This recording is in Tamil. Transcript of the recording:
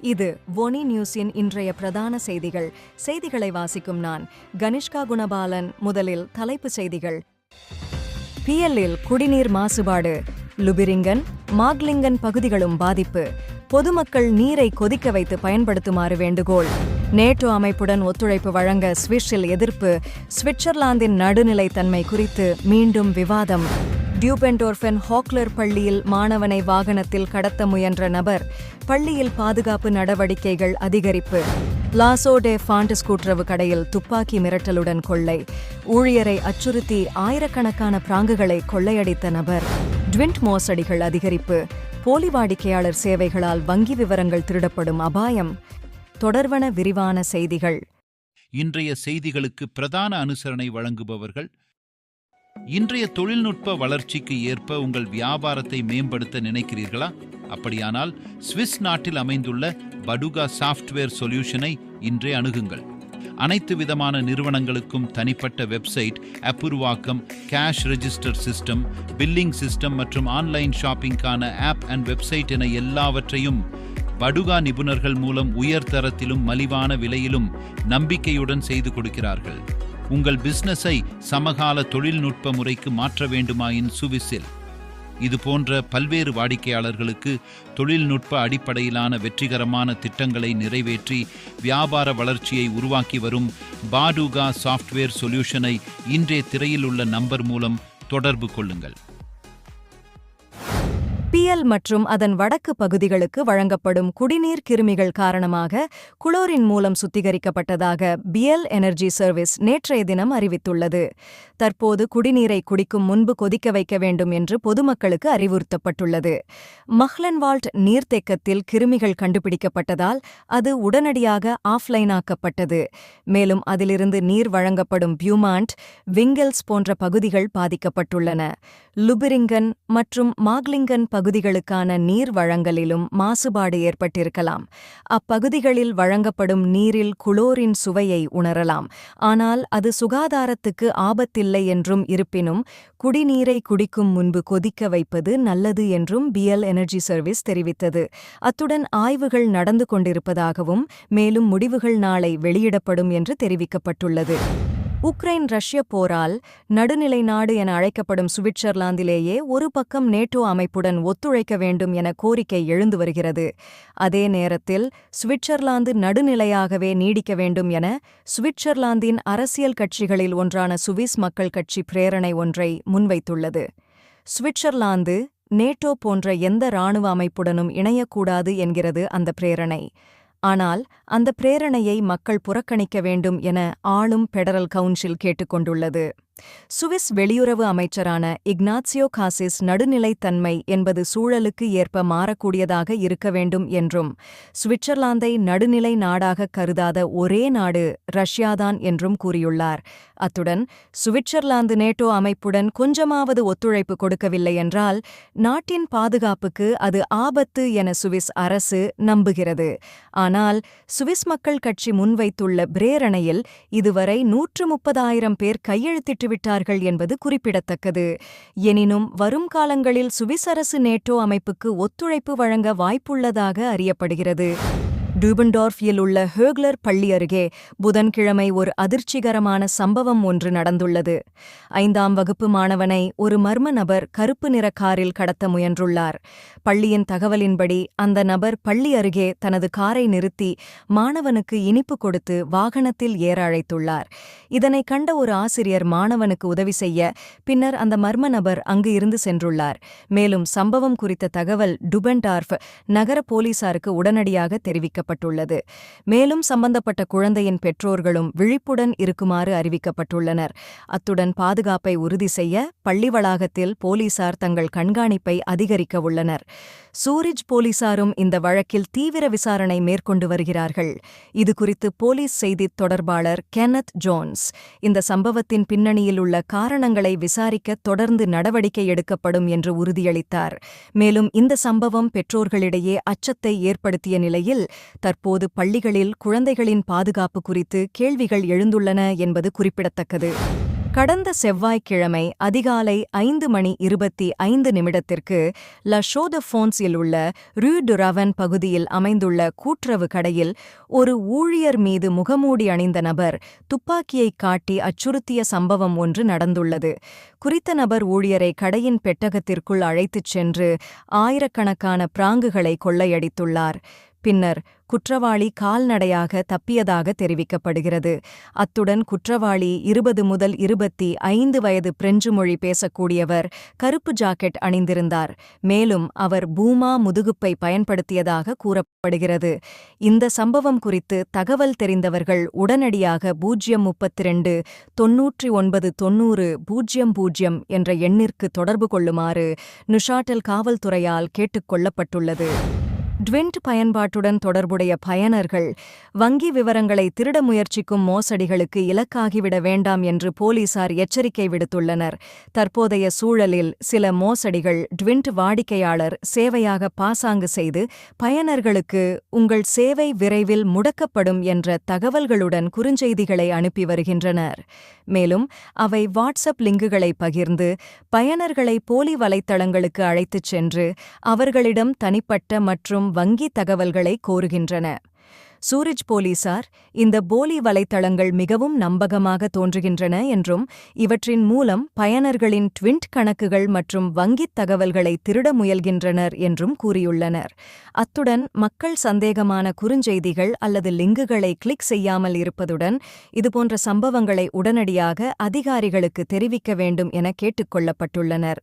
இது ஒனி நியூஸின் இன்றைய பிரதான செய்திகள். செய்திகளை வாசிக்கும் நான் கனிஷ்கா குணபாலன். முதலில் தலைப்புச் செய்திகள். பிஎல்லில் குடிநீர் மாசுபாடு. லுபிரிங்கன் மாக்லிங்கன் பகுதிகளும் பாதிப்பு. பொதுமக்கள் நீரை கொதிக்க வைத்து பயன்படுத்துமாறு வேண்டுகோள். நேட்டோ அமைப்புடன் ஒத்துழைப்பு வழங்க ஸ்விஸ்ஸில் எதிர்ப்பு. சுவிட்சர்லாந்தின் நடுநிலைத்தன்மை குறித்து மீண்டும் விவாதம். டியூபென்டோர்ஃபென் ஹாக்லர் பள்ளியில் மாணவனை வாகனத்தில் கடத்த முயன்ற நபர் பள்ளியில் பாதுகாப்பு நடவடிக்கைகள் அதிகரிப்பு. லாசோ டே ஃபாண்டஸ் கூட்டுறவு கடையில் துப்பாக்கி மிரட்டலுடன் கொள்ளை. ஊழியரை அச்சுறுத்தி ஆயிரக்கணக்கான பிராங்குகளை கொள்ளையடித்த நபர். ட்விண்ட் மோசடிகள் அதிகரிப்பு. போலி வாடிக்கையாளர் சேவைகளால் வங்கி விவரங்கள் திருடப்படும் அபாயம். தொடர்வன விரிவான செய்திகள். இன்றைய செய்திகளுக்கு பிரதான அனுசரணை வழங்குபவர்கள் இன்றைய தொழில்நுட்ப வளர்ச்சிக்கு ஏற்ப உங்கள் வியாபாரத்தை மேம்படுத்த நினைக்கிறீர்களா? அப்படியானால் சுவிஸ் நாட்டில் அமைந்துள்ள படுகா சாஃப்ட்வேர் சொல்யூஷனை இன்றே அணுகுங்கள். அனைத்து விதமான நிறுவனங்களுக்கும் தனிப்பட்ட website அப்புருவாக்கம் cash register system billing system மற்றும் ஆன்லைன் ஷாப்பிங்கான ஆப் அண்ட் வெப்சைட் என எல்லாவற்றையும் படுகா நிபுணர்கள் மூலம் உயர் தரத்திலும் மலிவான விலையிலும் நம்பிக்கையுடன் செய்து கொடுக்கிறார்கள். உங்கள் பிஸ்னஸை சமகால தொழில்நுட்ப முறைக்கு மாற்ற வேண்டுமாயின் சுவிசில். இது போன்ற பல்வேறு வாடிக்கையாளர்களுக்கு தொழில்நுட்ப அடிப்படையிலான வெற்றிகரமான திட்டங்களை நிறைவேற்றி வியாபார வளர்ச்சியை உருவாக்கி வரும் பாடுகா சாஃப்ட்வேர் சொல்யூஷனை இன்றைய திரையில் உள்ள நம்பர் மூலம் தொடர்பு கொள்ளுங்கள். புயல் மற்றும் அதன் வடக்கு பகுதிகளுக்கு வழங்கப்படும் குடிநீர் கிருமிகள் காரணமாக குளோரின் மூலம் சுத்திகரிக்கப்பட்டதாக பிஎல் எனர்ஜி சர்வீஸ் நேற்றைய தினம் அறிவித்துள்ளது. தற்போது குடிநீரை குடிக்கும் முன்பு கொதிக்க வைக்க வேண்டும் என்று பொதுமக்களுக்கு அறிவுறுத்தப்பட்டுள்ளது. மஹ்லன்வால்ட் நீர்த்தேக்கத்தில் கிருமிகள் கண்டுபிடிக்கப்பட்டதால் அது உடனடியாக ஆஃப்லைனாக்கப்பட்டது மேலும் அதிலிருந்து நீர் வழங்கப்படும் பியூமாண்ட் விங்கல்ஸ் போன்ற பகுதிகள் பாதிக்கப்பட்டுள்ளன. லுபிரிங்கன் மற்றும் மாக்லிங்கன் பகுதி பகுதிகளுக்கான நீர் வழங்கலிலும் மாசுபாடு ஏற்பட்டிருக்கலாம். அப்பகுதிகளில் வழங்கப்படும் நீரில் குளோரின் சுவையை உணரலாம். ஆனால் அது சுகாதாரத்துக்கு ஆபத்தில்லை என்றும் இருப்பினும் குடிநீரை குடிக்கும் முன்பு கொதிக்க வைப்பது நல்லது என்றும் பிஎல் எனர்ஜி சர்வீஸ் தெரிவித்தது. அத்துடன் ஆய்வுகள் நடந்து கொண்டிருப்பதாகவும் மேலும் முடிவுகள் நாளை வெளியிடப்படும் என்று தெரிவிக்கப்பட்டுள்ளது. உக்ரைன் ரஷ்ய போரால் நடுநிலை நாடு என அழைக்கப்படும் சுவிட்சர்லாந்திலேயே ஒரு பக்கம் நேட்டோ அமைப்புடன் ஒத்துழைக்க வேண்டும் என கோரிக்கை எழுந்து வருகிறது. அதே நேரத்தில் சுவிட்சர்லாந்து நடுநிலையாகவே நீடிக்க வேண்டும் என சுவிட்சர்லாந்தின் அரசியல் கட்சிகளில் ஒன்றான சுவிஸ் மக்கள் கட்சி பிரேரணை ஒன்றை முன்வைத்துள்ளது. சுவிட்சர்லாந்து நேட்டோ போன்ற எந்த இராணுவ அமைப்புடனும் இணையக்கூடாது என்கிறது அந்த பிரேரணை. ஆனால் அந்த பிரேரணையை மக்கள் புறக்கணிக்க வேண்டும் என ஆளும் பெடரல் கவுன்சில் கேட்டுக்கொண்டுள்ளது. சுவிஸ் வெளியுறவு அமைச்சரான இக்னாசியோ காசிஸ் நடுநிலைத்தன்மை என்பது சூழலுக்கு ஏற்ப மாறக்கூடியதாக இருக்க வேண்டும் என்றும் சுவிட்சர்லாந்தை நடுநிலை நாடாக கருதாத ஒரே நாடு ரஷ்யாதான் என்றும் கூறியுள்ளார். அத்துடன் சுவிட்சர்லாந்து நேட்டோ அமைப்புடன் கொஞ்சமாவது ஒத்துழைப்பு கொடுக்கவில்லை என்றால் நாட்டின் பாதுகாப்புக்கு அது ஆபத்து என சுவிஸ் அரசு நம்புகிறது. ஆனால் சுவிஸ் மக்கள் கட்சி முன்வைத்துள்ள பிரேரணையில் இதுவரை நூற்று முப்பதாயிரம் பேர் கையெழுத்திட்டு விட்டார்கள் என்பது குறிப்பிடத்தக்கது. எனினும் வரும் காலங்களில் சுவிஸ் அரசு நேட்டோ அமைப்புக்கு ஒத்துழைப்பு வழங்க வாய்ப்புள்ளதாக அறியப்படுகிறது. டூபன்டார்ஃபியில் உள்ள ஹேக்லர் பள்ளி அருகே புதன்கிழமை ஒரு அதிர்ச்சிகரமான சம்பவம் ஒன்று நடந்துள்ளது. ஐந்தாம் வகுப்பு மாணவனை ஒரு மர்ம நபர் கருப்பு நிற காரில் கடத்த முயன்றுள்ளார். பள்ளியின் தகவலின்படி அந்த நபர் பள்ளி அருகே தனது காரை நிறுத்தி மாணவனுக்கு இனிப்பு கொடுத்து வாகனத்தில் ஏற அழைத்துள்ளார். இதனை கண்ட ஒரு ஆசிரியர் மாணவனுக்கு உதவி செய்ய பின்னர் அந்த மர்ம நபர் அங்கு இருந்து சென்றுள்ளார். மேலும் சம்பவம் குறித்த தகவல் டுபன்டார்ஃப் நகர போலீசாருக்கு உடனடியாக அறிவிக்கப்பட்டுள்ளது. மேலும் சம்பந்தப்பட்ட குழந்தையின் பெற்றோர்களும் விழிப்புடன் இருக்குமாறு அறிவிக்கப்பட்டுள்ளனர். அத்துடன் பாதுகாப்பை உறுதி செய்ய பள்ளி வளாகத்தில் போலீசார் தங்கள் கண்காணிப்பை அதிகரிக்க உள்ளனர். சூரிஜ் போலீசாரும் இந்த வழக்கில் தீவிர விசாரணை மேற்கொண்டு வருகிறார்கள். இதுகுறித்து போலீஸ் செய்தித் தொடர்பாளர் கெனத் ஜோன்ஸ். இந்த சம்பவத்தின் பின்னணியில் உள்ள காரணங்களை விசாரிக்க தொடர்ந்து நடவடிக்கை எடுக்கப்படும் என்று உறுதியளித்தார். மேலும் இந்த சம்பவம் பெற்றோர்களிடையே அச்சத்தை ஏற்படுத்திய நிலையில் தற்போது பள்ளிகளில் குழந்தைகளின் பாதுகாப்பு குறித்து கேள்விகள் எழுந்துள்ளன என்பது குறிப்பிடத்தக்கது. கடந்த செவ்வாய்க்கிழமை அதிகாலை ஐந்து மணி இருபத்தி ஐந்து நிமிடத்திற்கு ல ஃபோன்ஸில் உள்ள ரூ டுரவன் பகுதியில் அமைந்துள்ள கூட்டுறவு கடையில் ஒரு ஊழியர் மீது முகமூடி அணிந்த நபர் துப்பாக்கியைக் காட்டி அச்சுறுத்திய சம்பவம் ஒன்று நடந்துள்ளது. குறித்த நபர் ஊழியரை கடையின் பெட்டகத்திற்குள் அழைத்துச் சென்று ஆயிரக்கணக்கான பிராங்குகளை கொள்ளையடித்துள்ளார். பின்னர் குற்றவாளி கால்நடையாக தப்பியதாக தெரிவிக்கப்படுகிறது. அத்துடன் குற்றவாளி இருபது முதல் இருபத்தி ஐந்து வயது பிரெஞ்சு மொழி பேசக்கூடியவர் கருப்பு ஜாக்கெட் அணிந்திருந்தார். மேலும் அவர் பூமா முதுகுப்பை பயன்படுத்தியதாக கூறப்படுகிறது. இந்த சம்பவம் குறித்து தகவல் தெரிந்தவர்கள் உடனடியாக பூஜ்ஜியம் முப்பத்தி ரெண்டு தொன்னூற்றி ஒன்பது தொன்னூறு பூஜ்ஜியம் பூஜ்ஜியம் என்ற எண்ணிற்கு தொடர்பு கொள்ளுமாறு நுஷாட்டல் காவல்துறையால் கேட்டுக் கொள்ளப்பட்டுள்ளது. ட்விண்ட் பயன்பாட்டுடன் தொடர்புடைய பயனர்கள் வங்கி விவரங்களை திருட முயற்சிக்கும் மோசடிகளுக்கு இலக்காகிவிட வேண்டாம் என்று போலீசார் எச்சரிக்கை விடுத்துள்ளனர். தற்போதைய சூழலில் சில மோசடிகள் ட்விண்ட் வாடிக்கையாளர் சேவையாக பாசாங்கு செய்து பயனர்களுக்கு உங்கள் சேவை விரைவில் முடக்கப்படும் என்ற தகவல்களுடன் குறுஞ்செய்திகளை அனுப்பி வருகின்றனர். மேலும் அவை வாட்ஸ்அப் லிங்குகளை பகிர்ந்து பயனர்களை போலி வலைத்தளங்களுக்கு அழைத்துச் சென்று அவர்களிடம் தனிப்பட்ட மற்றும் வங்கி தகவல்களை கோருகின்றன. சூரிஜ் போலீசார் இந்த போலி வலைத்தளங்கள் மிகவும் நம்பகமாக தோன்றுகின்றன என்றும் இவற்றின் மூலம் பயனர்களின் ட்விண்ட் கணக்குகள் மற்றும் வங்கித் தகவல்களை திருட முயல்கின்றனர் என்றும் கூறியுள்ளனர். அத்துடன் மக்கள் சந்தேகமான குறுஞ்செய்திகள் அல்லது லிங்குகளை கிளிக் செய்யாமல் இருப்பதுடன் இதுபோன்ற சம்பவங்களை உடனடியாக அதிகாரிகளுக்கு தெரிவிக்க வேண்டும் என கேட்டுக்கொள்ளப்பட்டுள்ளனர்